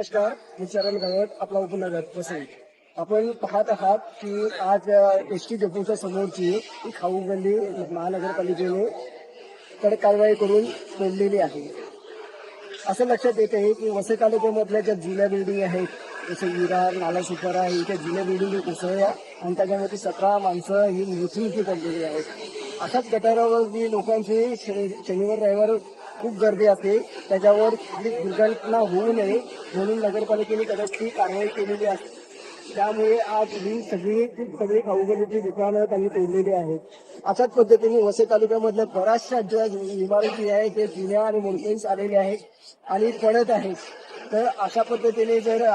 नमस्कार मी चरण गवत आपला उपनगर वसई. आपण पाहत आहात की आज एस टी डेपोच्या समोरची ही खाऊ गल्ली महानगरपालिकेने कडक कारवाई करून तोडलेली आहे. असं लक्षात येत आहे की वसई तालुक्यामधल्या ज्या जुन्या बिल्डिंग आहेत जसे विरार नाला सुपारा ही जुन्या बिल्डिंग कोसळल्या आणि त्याच्यामध्ये सतरा माणसं ही मृत्यूमुखी पडलेली आहेत. अशाच गटारावर जी लोकांची शनि- शनिवार रविवार खूप गर्दी असते. त्याच्यावर दुर्घटना होऊ नये. म्हणून नगरपालिकेने कदाचित ती कारवाई केलेली आहे. त्यामुळे आज ही सगळी सगळी खाऊगलीची दुकानं त्यांनी तोडलेली आहेत. अशाच पद्धतीने वसई तालुक्यामधल्या बऱ्याचशा ज्या इमारती आहेत ते जुन्या आणि मोडकेस आलेले आहेत आणि पडत आहेत. तर अशा पद्धतीने जर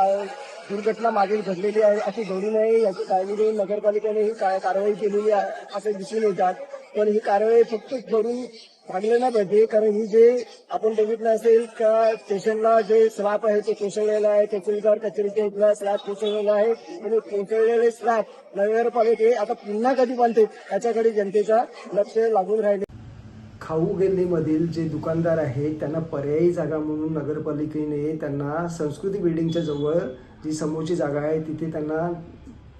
दुर्घटना मागे घडलेली आहे अशी घडू नये याची काळजी घेऊन नगरपालिकेने ही कारवाई केलेली आहे असे दिसून येतात. पण ही कारवाई फक्त करून भागलं नाही पाहिजे कारण ही जे आपण बघितलं असेल का स्टेशनला जे स्लॅब आहे ते कोसळलेला आहे तहसीलदार कचरीच्या इथला स्लॅब कोसळलेला आहे आणि कोसळलेले स्लॅब नगरपालिके आता पुन्हा कधी बांधते याच्याकडे जनतेचा लक्ष लागून राहिले. खाऊ गल्लीमधील जे दुकानदार आहेत त्यांना पर्यायी जागा म्हणून नगरपालिकेने त्यांना संस्कृती बिल्डिंगच्या जवळ जी समोरची जागा आहे तिथे त्यांना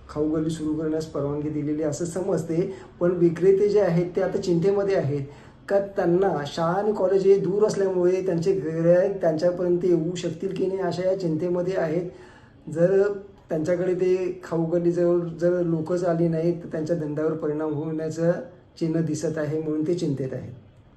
खाऊ गल्ली सुरू करण्यास परवानगी दिलेली असं समजते. पण विक्रेते जे आहेत ते आता चिंतेमध्ये आहेत. का त्यांना शाळा आणि कॉलेज हे दूर असल्यामुळे त्यांचे गिराईक त्यांच्यापर्यंत येऊ शकतील की नाही अशा या चिंतेमध्ये आहेत. जर त्यांच्याकडे ते खाऊगल्लीजवळ जर लोकच आली नाहीत तर त्यांच्या धंद्यावर परिणाम होण्याचं चिन्ह दिसत आहे म्हणून ते चिंतेत आहेत.